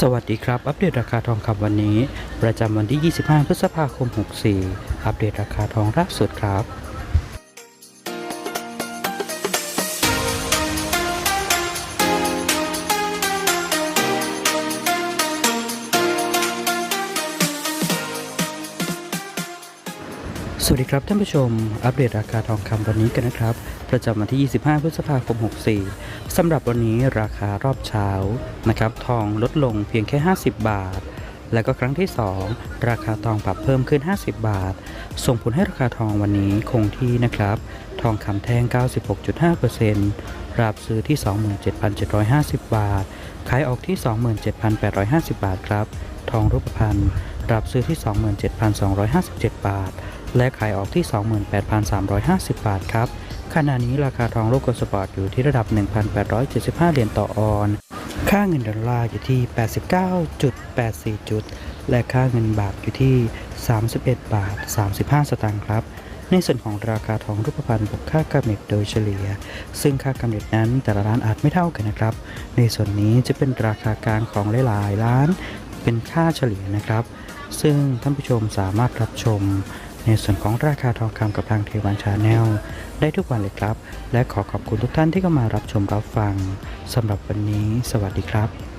สวัสดีครับ อัปเดตราคาทองคำวันนี้ ประจำวันที่ 25 พฤษภาคม 64 อัปเดตราคาทองล่าสุดครับ สวัสดีครับท่านผู้ชม อัปเดตราคาทองคำวันนี้กันนะครับ ประจำวันที่ 25 พฤษภาคม 64 สำหรับวันนี้ราคารอบเช้านะครับ ทองลดลงเพียงแค่ 50 บาท แล้วก็ครั้งที่ 2 ราคาทองปรับเพิ่มขึ้น 50 บาท ส่งผลให้ราคาทองวันนี้คงที่นะครับ ทองคำแท่ง 96.5%รับซื้อที่ 27,750 บาท ขายออกที่ 27,850 บาทครับ ทองรูปพรรณ รับซื้อที่ 27,257 บาท และขายออกที่ 28,350 บาทครับ ขณะนี้ราคาทองโลกลสปอร์ตอยู่ที่ระดับ 1,875 เหรียญต่อออน ค่าเงินดอลลาร์อยู่ที่ 89.84 จุด และค่าเงินบาทอยู่ที่ 31 บาท 35 สตางค์ครับในส่วนของราคาทองรูปพรรณบวกค่ากำเนิดโดยเฉลี่ย ซึ่งค่ากำเนิดนั้นแต่ละร้านอาจไม่เท่ากันนะครับ ในส่วนนี้จะเป็นราคากลางของหลายๆร้าน เป็นค่าเฉลี่ยนะครับ ซึ่งท่านผู้ชมสามารถรับชม ในส่วนของราคาทองคำกับทางเทวันชาแนลได้ทุกวันเลยครับ และขอขอบคุณทุกท่านที่เข้ามารับชมรับฟังสำหรับวันนี้ สวัสดีครับ